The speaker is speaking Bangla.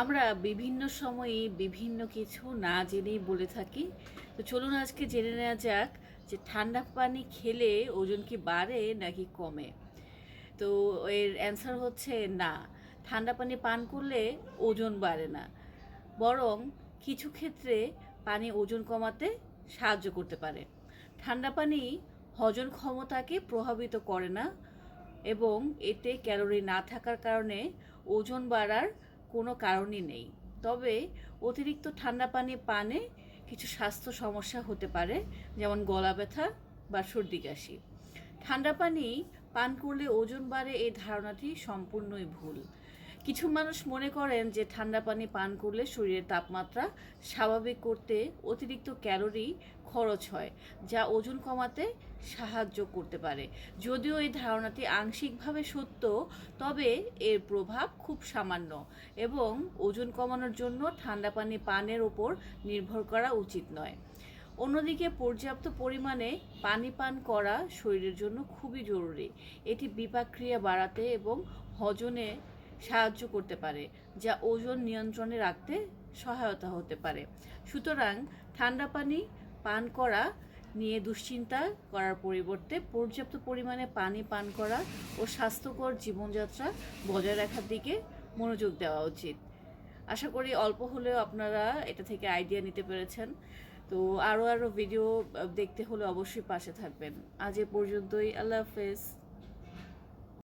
আমরা বিভিন্ন সময়ে বিভিন্ন কিছু না জেনেই বলে থাকি। তো চলুন আজকে জেনে নেওয়া যাক যে ঠান্ডা পানি খেলে ওজন কি বাড়ে নাকি কমে? তো এর অ্যান্সার হচ্ছে না। ঠান্ডা পানি পান করলে ওজন বাড়ে না। বরং কিছু ক্ষেত্রে পানি ওজন কমাতে সাহায্য করতে পারে। ঠান্ডা পানি হজম ক্ষমতাকে প্রভাবিত করে না এবং এতে ক্যালোরি না থাকার কারণে ওজন বাড়ার কোনো কারণই নেই। তবে অতিরিক্ত ঠান্ডা পানি পানে কিছু স্বাস্থ্য সমস্যা হতে পারে, যেমন গলা ব্যথা বা সর্দি কাশি। ঠান্ডা পানি পান করলে ওজন বাড়ে এই ধারণাটি সম্পূর্ণই ভুল। কিছু মানুষ মনে করেন যে ঠান্ডা পানি পান করলে শরীরের তাপমাত্রা স্বাভাবিক করতে অতিরিক্ত ক্যালোরি খরচ হয়, যা ওজন কমাতে সাহায্য করতে পারে। যদিও এই ধারণাটি আংশিকভাবে সত্য, তবে এর প্রভাব খুব সামান্য এবং ওজন কমানোর জন্য ঠান্ডা পানি পানের ওপর নির্ভর করা উচিত নয়। অন্যদিকে পর্যাপ্ত পরিমাণে পানি পান করা শরীরের জন্য খুবই জরুরি। এটি বিপাক্রিয়া বাড়াতে এবং হজনে সাহায্য করতে পারে, যা ওজন নিয়ন্ত্রণে রাখতে সহায়তা হতে পারে। সুতরাং ঠান্ডা পানি পান করা নিয়ে দুশ্চিন্তা করার পরিবর্তে পর্যাপ্ত পরিমাণে পানি পান করা ও স্বাস্থ্যকর জীবনযাত্রা বজায় রাখার দিকে মনোযোগ দেওয়া উচিত। আশা করি অল্প হলেও আপনারা এটা থেকে আইডিয়া নিতে পেরেছেন। তো আরও আরও ভিডিও দেখতে হলে অবশ্যই পাশে থাকবেন। আজ এ পর্যন্তই। আল্লাহ হাফেজ।